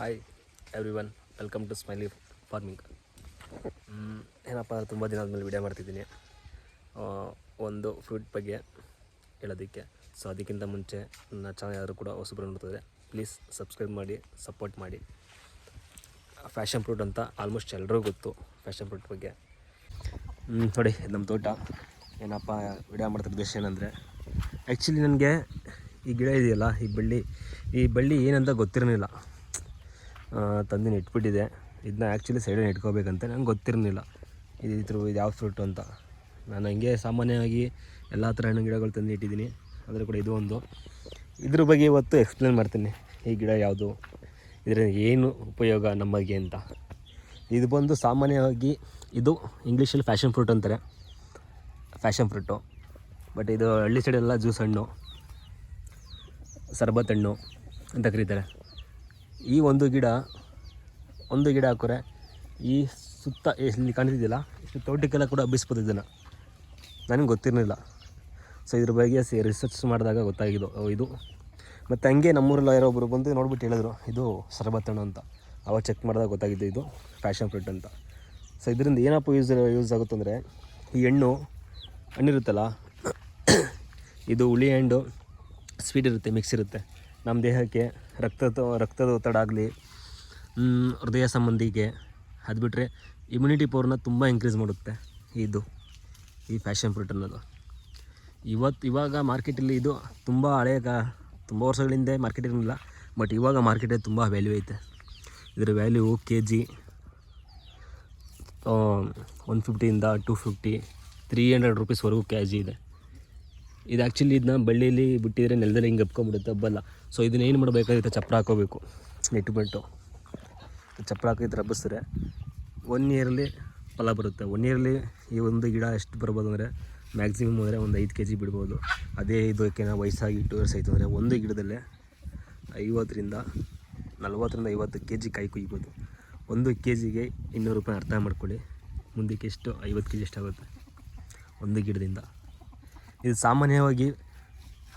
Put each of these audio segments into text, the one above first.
Hi everyone welcome to Smiley Farming ಏನಪ್ಪ, ತುಂಬ ದಿನ ಆದಮೇಲೆ ವಿಡಿಯೋ ಮಾಡ್ತಿದ್ದೀನಿ. ಒಂದು ಫ್ರೂಟ್ ಬಗ್ಗೆ ಹೇಳೋದಕ್ಕೆ. ಸೊ ಅದಕ್ಕಿಂತ ಮುಂಚೆ ನನ್ನ ಚಾನಲ್ ಯಾರು ಕೂಡ ಹೊಸಬ್ರು ನೋಡ್ತಿದ್ರೆ ಪ್ಲೀಸ್ ಸಬ್ಸ್ಕ್ರೈಬ್ ಮಾಡಿ ಸಪೋರ್ಟ್ ಮಾಡಿ. ಫ್ಯಾಷನ್ ಫ್ರೂಟ್ ಅಂತ ಆಲ್ಮೋಸ್ಟ್ ಎಲ್ಲರಿಗೂ ಗೊತ್ತು ಫ್ಯಾಷನ್ ಫ್ರೂಟ್ ಬಗ್ಗೆ. ನೋಡಿ ನಮ್ಮ ತೋಟ. ಏನಪ್ಪ ವಿಡಿಯೋ ಮಾಡ್ತಿದ್ದ ಉದ್ದೇಶ ಏನಂದರೆ ಆ್ಯಕ್ಚುಲಿ ನನಗೆ ಈ ಗಿಡ ಇದೆಯಲ್ಲ, ಈ ಬಳ್ಳಿ ಈ ಬಳ್ಳಿ ಏನಂತ ಗೊತ್ತಿರಲಿಲ್ಲ. ತಂದು ಇಟ್ಬಿಟ್ಟಿದೆ. ಇದನ್ನ ಆ್ಯಕ್ಚುಲಿ ಸೈಡಲ್ಲಿ ಇಟ್ಕೋಬೇಕಂತ ನಂಗೆ ಗೊತ್ತಿರಲಿಲ್ಲ. ಇದು ಇದ್ರ ಇದು ಯಾವ ಫ್ರೂಟು ಅಂತ. ನಾನು ಹಂಗೆ ಸಾಮಾನ್ಯವಾಗಿ ಎಲ್ಲ ಥರ ಹಣ್ಣು ಗಿಡಗಳು ತಂದು ಇಟ್ಟಿದ್ದೀನಿ. ಅದರ ಕೂಡ ಇದು ಒಂದು. ಇದ್ರ ಬಗ್ಗೆ ಇವತ್ತು ಎಕ್ಸ್ಪ್ಲೇನ್ ಮಾಡ್ತೀನಿ. ಈ ಗಿಡ ಯಾವುದು? ಇದರ ಏನು ಉಪಯೋಗ ನಮಗೆ ಅಂತ. ಇದು ಬಂದು ಸಾಮಾನ್ಯವಾಗಿ ಇದು ಇಂಗ್ಲೀಷಲ್ಲಿ ಫ್ಯಾಷನ್ ಫ್ರೂಟ್ ಅಂತಾರೆ. ಫ್ಯಾಷನ್ ಫ್ರೂಟು ಬಟ್ ಇದು ಹಳ್ಳಿ ಸೈಡೆಲ್ಲ ಜ್ಯೂಸ್ ಹಣ್ಣು, ಸರ್ಬತ್ ಹಣ್ಣು ಅಂತ ಕರೀತಾರೆ. ಈ ಒಂದು ಗಿಡ ಒಂದು ಗಿಡ ಹಾಕೋರೆ, ಈ ಸುತ್ತ ಇಲ್ಲಿ ಕಾಣ್ತಿದ್ದಿಲ್ಲ ಇಷ್ಟು ತೋಟಕ್ಕೆಲ್ಲ ಕೂಡ ಹಬ್ಬಿಸ್ಬೋದು ಇದನ್ನು. ನನಗೆ ಗೊತ್ತಿರಲಿಲ್ಲ. ಸೊ ಇದ್ರ ಬಗ್ಗೆ ಸಿ ರಿಸರ್ಚ್ ಮಾಡಿದಾಗ ಗೊತ್ತಾಗಿದ್ದು ಇದು. ಮತ್ತು ಹಂಗೆ ನಮ್ಮೂರಲ್ಲಿ ಯಾರೋ ಒಬ್ಬರು ಬಂದು ನೋಡ್ಬಿಟ್ಟು ಹೇಳಿದ್ರು, ಇದು ಸರ್ಬತ್ ಹಣ್ಣು ಅಂತ. ಅವಾಗ ಚೆಕ್ ಮಾಡಿದಾಗ ಗೊತ್ತಾಗಿದ್ದು ಇದು ಫ್ಯಾಷನ್ ಫ್ರೂಟ್ ಅಂತ. ಸೊ ಇದರಿಂದ ಏನಪ್ಪ ಯೂಸ್ ಯೂಸ್ ಆಗುತ್ತಂದರೆ ಈ ಹಣ್ಣು, ಹಣ್ಣಿರುತ್ತಲ್ಲ, ಇದು ಹುಳಿ ಹಣ್ಣು ಸ್ವೀಟ್ ಇರುತ್ತೆ ಮಿಕ್ಸ್ ಇರುತ್ತೆ. ನಮ್ಮ ದೇಹಕ್ಕೆ ರಕ್ತದ ರಕ್ತದ ಒತ್ತಡ ಆಗಲಿ ಹೃದಯ ಸಂಬಂಧಿಗೆ ಅದು ಬಿಟ್ಟರೆ ಇಮ್ಯುನಿಟಿ ಪವರ್ನ ತುಂಬ ಇನ್ಕ್ರೀಸ್ ಮಾಡುತ್ತೆ ಇದು, ಈ ಫ್ಯಾಷನ್ ಫ್ರೂಟ್ ಅನ್ನೋದು. ಇವತ್ತು ಇವಾಗ ಮಾರ್ಕೆಟಲ್ಲಿ ಇದು ತುಂಬ ಹಳೆಯ ತುಂಬ ವರ್ಷಗಳಿಂದ ಮಾರ್ಕೆಟ್ ಇರಲಿಲ್ಲ ಬಟ್ ಇವಾಗ ಮಾರ್ಕೆಟಲ್ಲಿ ತುಂಬ ವ್ಯಾಲ್ಯೂ ಐತೆ. ಇದರ ವ್ಯಾಲ್ಯೂ ಕೆ ಜಿ ಒನ್ ಫಿಫ್ಟಿಯಿಂದ ಟು ಫಿಫ್ಟಿ ತ್ರೀ ಹಂಡ್ರೆಡ್ ರುಪೀಸ್ವರೆಗೂ ಕೆ ಜಿ ಇದೆ. ಇದು ಆ್ಯಕ್ಚುಲಿ ಇದನ್ನ ಬಳ್ಳಿಯಲ್ಲಿ ಬಿಟ್ಟಿದ್ರೆ ನೆಲದಲ್ಲಿ ಹಿಂಗೆ ಹಬ್ಕೊಂಬಿಡುತ್ತೆ ಹಬ್ಬಲ್ಲ ಸೊ ಇದನ್ನ ಏನು ಮಾಡಬೇಕಾಗುತ್ತೆ ಚಪ್ಪರ ಹಾಕೋಬೇಕು ನೆಟ್ಬಿಟ್ಟು ಚಪ್ಪರ ಹಾಕಿ ಹಬ್ಬಿಸಿದ್ರೆ ಒನ್ ಇಯರ್ಲಿ ಫಲ ಬರುತ್ತೆ. ಒನ್ ಇಯರ್ಲಿ ಈ ಒಂದು ಗಿಡ ಎಷ್ಟು ಬರ್ಬೋದು ಅಂದರೆ ಮ್ಯಾಕ್ಸಿಮಮ್ ಅಂದರೆ ಒಂದು ಐದು ಕೆ ಜಿ ಬಿಡ್ಬೋದು. ಅದೇ ಇದಕ್ಕೆ ನಾವು ವಯಸ್ಸಾಗಿ ಟು ಇಯರ್ಸ್ ಆಯಿತು ಅಂದರೆ ಒಂದು ಗಿಡದಲ್ಲೇ ಐವತ್ತರಿಂದ ನಲ್ವತ್ತರಿಂದ ಐವತ್ತು ಕೆ ಜಿ ಕಾಯಿ ಕುಯ್ಬೋದು. ಒಂದು ಕೆ ಜಿಗೆ ಇನ್ನೂರು ರೂಪಾಯಿ ಅರ್ಥ ಮಾಡ್ಕೊಳ್ಳಿ. ಮುಂದಕ್ಕೆ ಎಷ್ಟು? ಐವತ್ತು ಕೆ ಜಿ ಎಷ್ಟಾಗುತ್ತೆ? ಒಂದು ಗಿಡದಿಂದ. ಇದು ಸಾಮಾನ್ಯವಾಗಿ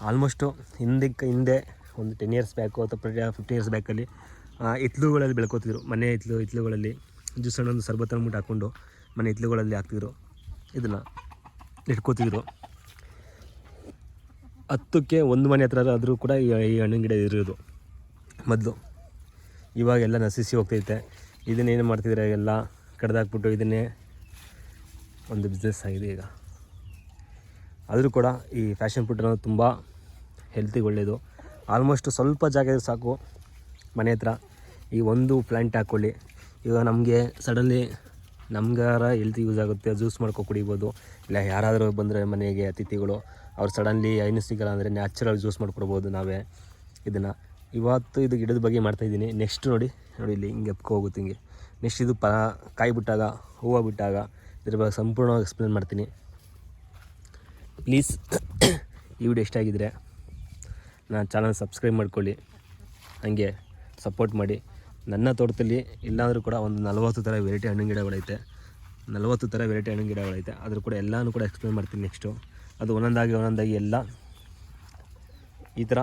ಆಲ್ಮೋಸ್ಟು ಹಿಂದಕ್ಕೆ ಹಿಂದೆ ಒಂದು ಟೆನ್ ಇಯರ್ಸ್ ಬ್ಯಾಕು ಅಥವಾ ಫಿಫ್ಟೀನ್ ಇಯರ್ಸ್ ಬ್ಯಾಕಲ್ಲಿ ಹಿತ್ಲುಗಳಲ್ಲಿ ಬೆಳ್ಕೋತಿದ್ರು. ಮನೆ ಹಿತ್ಲು ಹಿತ್ಲುಗಳಲ್ಲಿ ಜ್ಯೂಸ್ ಹಣ್ಣೊಂದು ಸರ್ಬತ್ ಅಂದ್ಬಿಟ್ಟು ಹಾಕ್ಕೊಂಡು ಮನೆ ಹಿತ್ಲುಗಳಲ್ಲಿ ಹಾಕ್ತಿದ್ರು. ಇದನ್ನು ಇಟ್ಕೋತಿದ್ರು. ಹತ್ತಕ್ಕೆ ಒಂದು ಮನೆ ಹತ್ರ ಆದರೂ ಕೂಡ ಈ ಹಣ್ಣಿನ ಗಿಡ ಇರೋದು ಮೊದಲು. ಇವಾಗೆಲ್ಲ ನಶಿಸಿ ಹೋಗ್ತೈತೆ. ಇದನ್ನೇನು ಮಾಡ್ತಿದ್ರೆ ಎಲ್ಲ ಕಡ್ದಾಕ್ಬಿಟ್ಟು ಇದನ್ನೇ ಒಂದು ಬಿಸ್ನೆಸ್ ಆಗಿದೆ ಈಗ. ಆದರೂ ಕೂಡ ಈ ಫ್ಯಾಷನ್ ಫುಡ್ ಅನ್ನೋದು ತುಂಬ ಹೆಲ್ತಿಗೆ ಒಳ್ಳೆಯದು ಆಲ್ಮೋಸ್ಟ್ ಸ್ವಲ್ಪ ಜಾಗ ಸಾಕು. ಮನೆ ಹತ್ರ ಈ ಒಂದು ಪ್ಲ್ಯಾಂಟ್ ಹಾಕ್ಕೊಳ್ಳಿ ಈಗ ನಮಗೆ ಸಡನ್ಲಿ ನಮ್ಗಾರ ಹೆಲ್ತ್ ಯೂಸ್ ಆಗುತ್ತೆ. ಜ್ಯೂಸ್ ಮಾಡ್ಕೊ ಕುಡಿಬೋದು. ಇಲ್ಲ ಯಾರಾದರೂ ಬಂದರೆ ಮನೆಗೆ ಅತಿಥಿಗಳು, ಅವ್ರು ಸಡನ್ಲಿ ಐನು ಸಿಗಲ್ಲ ಅಂದರೆ ನ್ಯಾಚುರಲ್ ಜ್ಯೂಸ್ ಮಾಡ್ಕೊಡ್ಬೋದು ನಾವೇ. ಇದನ್ನು ಇವತ್ತು ಇದು ಗಿಡದ ಬಗ್ಗೆ ಮಾಡ್ತಾಯಿದ್ದೀನಿ ನೆಕ್ಸ್ಟ್ ನೋಡಿ ನೋಡಿ ಇಲ್ಲಿ ಹಿಂಗೆ ಎಪ್ಕೊ ಹೋಗುತ್ತೆ ಹಿಂಗೆ. ನೆಕ್ಸ್ಟ್ ಇದು ಪ, ಕಾಯಿ ಬಿಟ್ಟಾಗ, ಹೂವು ಬಿಟ್ಟಾಗ ಇದ್ರ ಬಗ್ಗೆ ಸಂಪೂರ್ಣವಾಗಿ ಎಕ್ಸ್ಪ್ಲೇನ್ ಮಾಡ್ತೀನಿ. ಪ್ಲೀಸ್ ಈ ವಿಡಿಯೋ ಇಷ್ಟ ಆಗಿದ್ದರೆ ನಾನು ಚಾನಲ್ ಸಬ್ಸ್ಕ್ರೈಬ್ ಮಾಡ್ಕೊಳ್ಳಿ. ಹಾಗೆ ಸಪೋರ್ಟ್ ಮಾಡಿ. ನನ್ನ ತೋಟದಲ್ಲಿ ಇಲ್ಲಾಂದರೂ ಕೂಡ ಒಂದು ನಲವತ್ತು ಥರ ವೆರೈಟಿ ಹಣ್ಣಿನ ಗಿಡಗಳೈತೆ. ನಲವತ್ತು ಥರ ವೆರೈಟಿ ಹಣ್ಣಿನ ಗಿಡಗಳೈತೆ. ಅದ್ರ ಕೂಡ ಎಲ್ಲನೂ ಕೂಡ ಎಕ್ಸ್ಪ್ಲೇನ್ ಮಾಡ್ತೀನಿ ನೆಕ್ಸ್ಟು ಅದು ಒಂದೊಂದಾಗಿ ಒಂದೊಂದಾಗಿ ಎಲ್ಲ ಈ ಥರ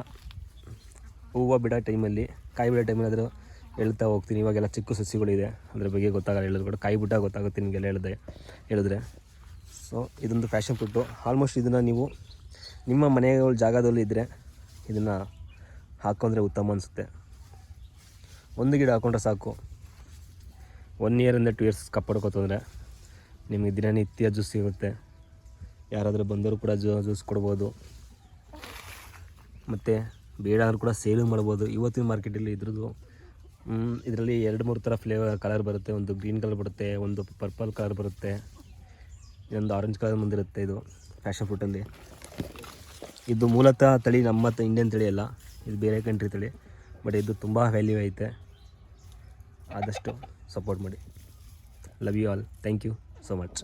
ಹೂವು ಬಿಡೋ ಟೈಮಲ್ಲಿ, ಕಾಯಿ ಬಿಡೋ ಟೈಮಲ್ಲಿ ಅದರ ಹೇಳ್ತಾ ಹೋಗ್ತೀನಿ. ಇವಾಗೆಲ್ಲ ಚಿಕ್ಕ ಸಸಿಗಳಿದೆ. ಅದ್ರ ಬಗ್ಗೆ ಗೊತ್ತಾಗಲ್ಲ. ಹೇಳಿದ್ರು ಕೂಡ ಕಾಯಿ ಬಿಟ್ಟಾಗ ಗೊತ್ತಾಗುತ್ತೆ ನಿಮಗೆಲ್ಲ ಹೇಳಿದೆ ಹೇಳಿದ್ರೆ. ಸೊ ಇದೊಂದು ಫ್ಯಾಷನ್ ಫುಡ್ಡು ಆಲ್ಮೋಸ್ಟ್ ಇದನ್ನು ನೀವು ನಿಮ್ಮ ಮನೆಗಳ ಜಾಗದಲ್ಲಿ ಇದ್ದರೆ ಇದನ್ನು ಹಾಕೊಂಡ್ರೆ ಉತ್ತಮ ಅನಿಸುತ್ತೆ. ಒಂದು ಗಿಡ ಹಾಕೊಂಡ್ರೆ ಸಾಕು. ಒನ್ ಇಯರಿಂದ ಟು ಇಯರ್ಸ್ ಕಾಪಾಡ್ಕೊತಂದರೆ ನಿಮಗೆ ದಿನನಿತ್ಯ ಜ್ಯೂಸ್ ಸಿಗುತ್ತೆ. ಯಾರಾದರೂ ಬಂದವರು ಕೂಡ ಜ್ಯೂ ಜ್ಯೂಸ್ ಕೊಡ್ಬೋದು. ಮತ್ತು ಬೇಡ ಅಂದ್ರೂ ಕೂಡ ಸೇಲು ಮಾಡ್ಬೋದು. ಇವತ್ತಿನ ಮಾರ್ಕೆಟಲ್ಲಿ ಇದ್ರದ್ದು ಇದರಲ್ಲಿ ಎರಡು ಮೂರು ಥರ ಫ್ಲೇವರ್ ಕಲರ್ ಬರುತ್ತೆ. ಒಂದು ಗ್ರೀನ್ ಕಲರ್ ಬರುತ್ತೆ, ಒಂದು ಪರ್ಪಲ್ ಕಲರ್ ಬರುತ್ತೆ. ಇದೊಂದು ಆರೆಂಜ್ ಕಲರ್ ಮುಂದಿರುತ್ತೆ ಇದು ಫ್ಯಾಷನ್ ಫ್ರೂಟಲ್ಲಿ ಇದು ಮೂಲತಃ ತಳಿ ನಮ್ಮ ಇಂಡಿಯನ್ ತಳಿ ಅಲ್ಲ, ಇದು ಬೇರೆ ಕಂಟ್ರಿ ತಳಿ ಬಟ್ ಇದು ತುಂಬ ವ್ಯಾಲ್ಯೂ ಐತೆ. ಆದಷ್ಟು ಸಪೋರ್ಟ್ ಮಾಡಿ. Love you all thank you so much